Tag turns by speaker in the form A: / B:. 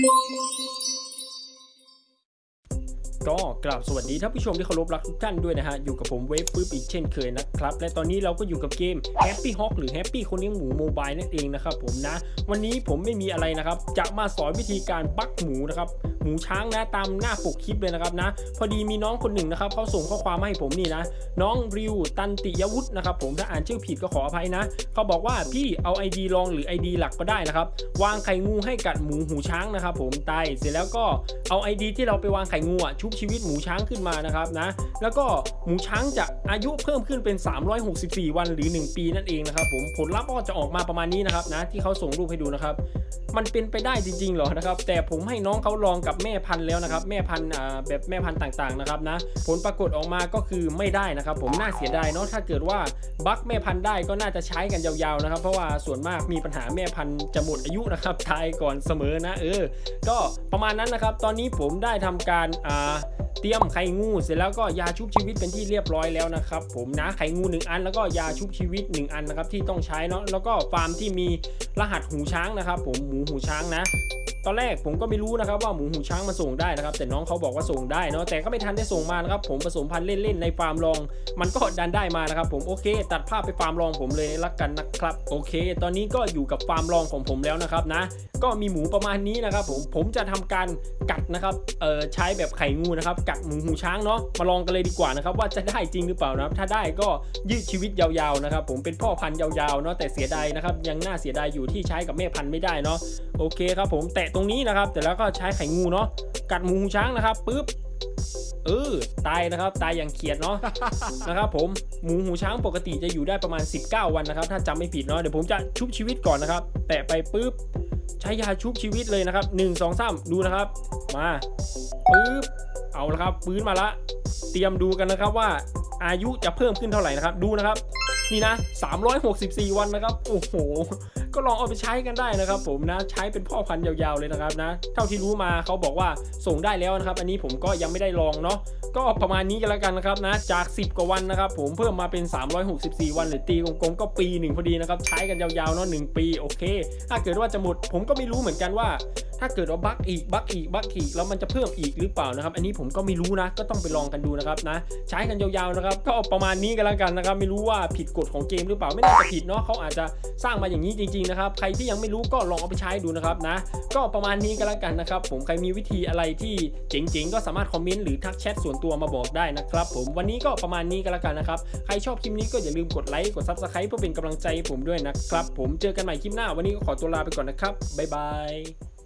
A: Thank you. ก็กราบสวัสดีท่านผู้ชมที่เคารพรักทุกท่านด้วยนะฮะ อยู่กับผมเวฟปื้บอีกเช่นเคยนะครับ และตอนนี้เราก็อยู่กับเกม Happy Hawk หรือ Happy คนเลี้ยงหมูโมบายนั่นเองนะครับผมนะ วันนี้ผมไม่มีอะไรนะครับ จะมาสอนวิธีการบักหมูนะครับหมูช้างนะตามหน้าปกคลิปเลยนะครับนะ พอดีมีน้องคนหนึ่งนะครับเขาส่งข้อความมาให้ผมนี่นะ น้องริวตันติยวุฒินะครับผมถ้าอ่านชื่อผิดก็ขออภัยนะเขาบอกว่าพี่เอา ID รองหรือ ID หลักก็ได้นะครับวางไข่งูให้กัดหมูหูช้างนะครับผมตายเสร็จแล้วก็เอา ID ที่เราไปวางไข่งูอะชุบชีวิตหมูช้างขึ้นมานะครับนะแล้วก็หมูช้างจะอายุเพิ่มขึ้นเป็น 364 วันหรือ 1 ปีนั่นเองนะครับผมผลลัพธ์ก็จะออกมาประมาณนี้นะครับนะที่เขาส่งรูปให้ดูนะครับ มันเป็นไปได้จริงๆหรอนะครับ แต่ผมให้น้องเขาลองกับแม่พันธุ์แล้วนะครับ แม่พันธุ์แบบแม่พันธุ์ต่างๆนะครับนะผลปรากฏออกมาก็คือไม่ได้นะครับ ผมน่าเสียดายเนาะถ้าเกิดว่าบัคแม่พันธุ์ได้ก็น่าจะใช้กันยาวๆนะครับ เพราะว่าส่วนมากมีปัญหาแม่พันธุ์จะหมดอายุนะครับทายก่อนเสมอนะเออ ก็ประมาณนั้นนะครับ ตอนนี้ผมได้ทำการอ่าเตรียมไข่งูเสร็จแล้วก็ยาชุบชีวิตเป็นที่เรียบร้อยแล้วนะครับ ผมนะไข่งู 1 อัน แล้วก็ยาชุบชีวิต 1 อันนะครับที่ต้องใช้เนาะแล้วก็ฟาร์มที่มีรหัสหูช้างนะครับ ผมหมูหูช้างนะ ตอนแรกผมก็ไม่รู้นะครับว่าหมูหูช้างมาส่งได้นะครับ แต่น้องเขาบอกว่าส่งได้เนาะแต่ก็ไม่ทันได้ส่งมานะครับผมผสมพันธุ์เล่นๆในฟาร์มรอง มันก็ดันได้มานะครับผมโอเค ตัดภาพไปฟาร์มรองผมเลยละกันนะครับโอเค ตอนนี้ก็อยู่กับฟาร์มรองของผมแล้วนะครับนะ ก็มีหมูประมาณนี้นะครับผมผมจะทำการกัดนะครับเอ่อใช้แบบไข่งูนะครับกัดหมูหูช้างเนาะมาลองกันเลยดีกว่านะครับว่าจะได้จริงหรือเปล่านะครับถ้าได้ก็ยืดชีวิตยาวๆนะครับผมเป็นพ่อพันธุ์ยาวๆเนาะแต่เสียดายนะครับยังน่าเสียดายอยู่ที่ใช้กับแม่พันธุ์ไม่ได้เนาะโอเคครับผมแตะตรงนี้นะครับ แต่แล้วก็ใช้ไข่งูเนาะกัดหมูหูช้างนะครับปึ๊บเออตายนะครับตายอย่างเขียดเนาะนะครับผมหมูหูช้างปกติจะอยู่ได้ประมาณ 19 วันนะครับ ถ้าจำไม่ผิดเนาะเดี๋ยวผมจะชุบชีวิตก่อนนะครับ แตะไปปุ๊บใช้ยาชุบชีวิตเลยนะครับ 1 2 3 ดูนะครับ มาปึ๊บเอาละครับปื้นมาละ เตรียมดูกันนะครับว่าอายุจะเพิ่มขึ้นเท่าไหร่นะครับ ดูนะครับ นี่นะ 364 วันนะครับ โอ้โห ก็ลองเอาไปใช้กันได้นะครับ ผมนะใช้เป็นพ่อพันธุ์ยาวๆเลยนะครับนะเท่าที่รู้มาเขาบอกว่าส่งได้แล้วนะครับ อันนี้ผมก็ยังไม่ได้ลองเนาะก็ประมาณนี้กันแล้วกันนะครับนะจาก 10 กว่าวันนะครับ ผมเพิ่มมาเป็น 364 วันหรือตีกลมๆก็ปีหนึ่งพอดีนะครับใช้กันยาวๆเนาะหนึ่งปีโอเค ถ้าเกิดว่าจะหมดผมก็ไม่รู้เหมือนกันว่า ถ้าเกิดว่าบั๊กอีกบั๊กอีกบั๊กอีกแล้วมันจะเพิ่มอีกหรือเปล่านะครับ อันนี้ผมก็ไม่รู้นะ ก็ต้องไปลองกันดูนะครับนะ ใช้กันยาวๆนะครับ ก็ประมาณนี้กันแล้วกันนะครับ ไม่รู้ว่าผิดกฎของเกมหรือเปล่าไม่น่าจะผิดเนาะเขาอาจจะสร้างมาอย่างนี้จริงๆนะครับใครที่ยังไม่รู้ก็ลองเอาไปใช้ดูนะครับนะ ก็ประมาณนี้กันแล้วกันนะครับ ผมใครมีวิธีอะไรที่เจ๋งๆก็สามารถคอมเมนต์หรือทักแชทส่วนตัวมาบอกได้นะครับ ผมวันนี้ก็ประมาณนี้กันแล้วกันนะครับใครชอบคลิปนี้ก็อย่าลืมกดไลค์กดซับสไครป์เพื่อเป็นกำลังใจผมด้วยนะครับ ผมเจอกันใหม่คลิปหน้าวันนี้ก็ขอตัวลาไปก่อนนะครับบ๊ายบาย